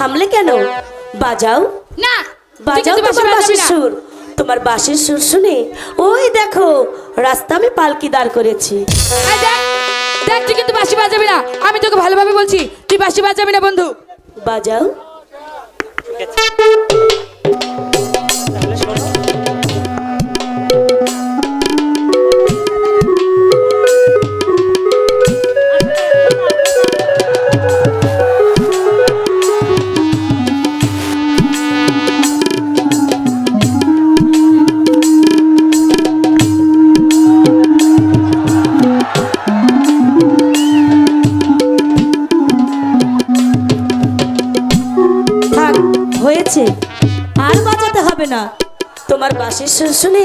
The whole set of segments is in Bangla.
থামলে কেন? বাজাও। না বাজাও তোমার বাঁশির সুর। তোমার বাঁশির সুর শুনে ওই দেখো রাস্তা আমি পালকি দাঁড় করেছি। দেখ তুই কিন্তু বাঁশি বাজাবি না। আমি তোকে ভালোভাবে বলছি তুই বাঁশি বাজাবি না বন্ধু। বাজাও। হয়েছে আর বাজাতে হবে না। তোমার বাঁশির সুর শুনে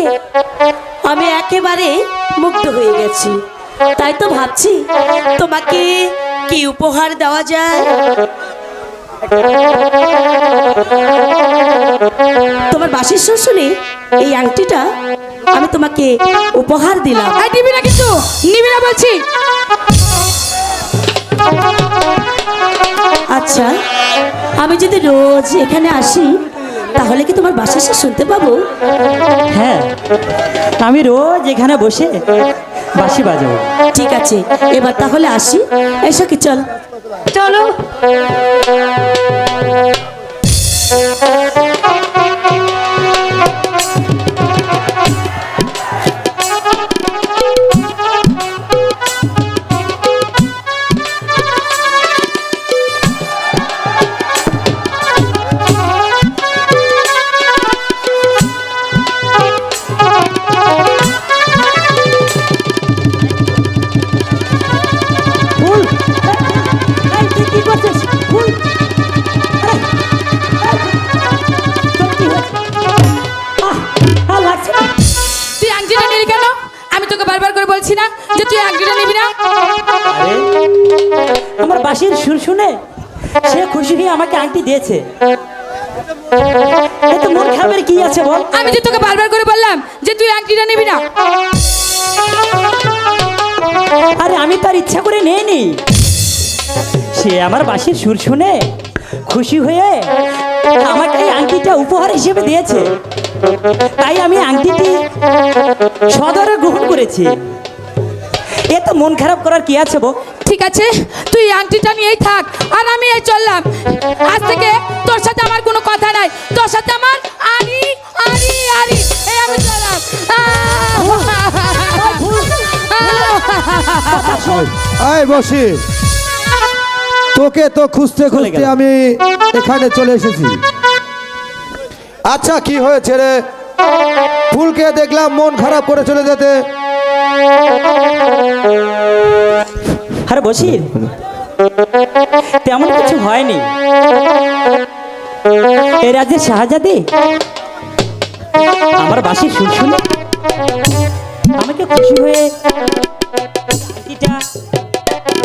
আমি একেবারে মুগ্ধ হয়ে গেছি। তাই তো ভাবছি, তোমাকে কি উপহার দেওয়া যায়? তোমার বাঁশির সুর শুনে এই আংটিটা আমি তোমাকে উপহার দিলাম। নিবি না কিন্তু, নিবি না বলছি। আচ্ছা আমি যদি রোজ এখানে আসি তাহলে কি তোমার বাসা সে শুনতে পাবো? হ্যাঁ আমি রোজ এখানে বসে বাসি বাজাবো। ঠিক আছে এবার তাহলে আসি। এসো কি চল। চলো। নিলি কেন? আমি তোকে বারবার করে বলছি না যে তুই আংটিটা নিবি না। আমার বাঁশির সুর শুনে সে খুশি হয়ে আমাকে আংটি দিয়েছে। এতে মন খারাপের কি আছে বল? আমি যে তোকে বারবার করে বললাম যে তুই আংটিটা নিবি না। আরে আমি তার ইচ্ছা করে নেইনি। সে আমার বাঁশির সুর শুনে খুশি হয়ে আমাকে এই আংটিটা উপহার হিসেবে দিয়েছে। তাই আমি আংটিটি সদরে গ্রহণ করেছি। এ তো মন খারাপ করার কি আছে বো ঠিক আছে তুই আংটিটা নিয়েই থাক আর আমি এই চললাম। আজ থেকে তোর সাথে আমার কোনো কথা নাই। তোর সাথে আমার আরি আরি আরি এই আমি চললাম। আয় বসি। তোকে তো খুঁজতে খুঁজতে আমি এখানে চলে এসেছি। আচ্ছা কি হয়েছে রে? ফুলকে দেখলাম মন খারাপ করে চলে যেতে। আরে বসির, তেমন কিছু হয়নি। এই রাজ্যের শাহজাদি, আমার বাসি সুর শুনে আমাকে খুশি হয়ে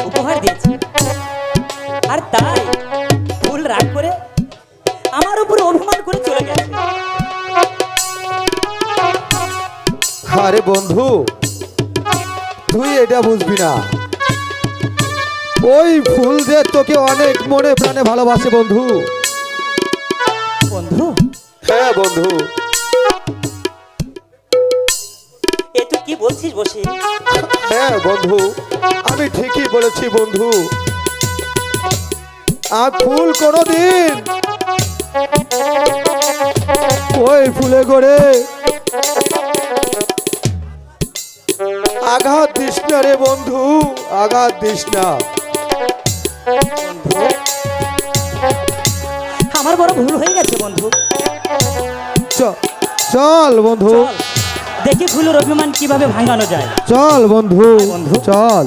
উপহার আর তাই আরে বন্ধু তুই এটা বুঝবি না। ওই ফুল যে তোকে অনেক মনে প্রাণে ভালোবাসে বন্ধু। বন্ধু? হ্যাঁ বন্ধু। এ তুই কি বলছিস বসে? হ্যাঁ বন্ধু আমি ঠিকই বলেছি বন্ধু। আর ফুল কোনোদিন ওই ফুলে গড়ে আঘাত দিস না রে বন্ধু আঘাত দিস না। আমার বড় ভুল হয়ে গেছে বন্ধু। চল বন্ধু। দেখি ফুলের অভিমান কীভাবে ভাঙানো যায়। চল বন্ধু বন্ধু। চল।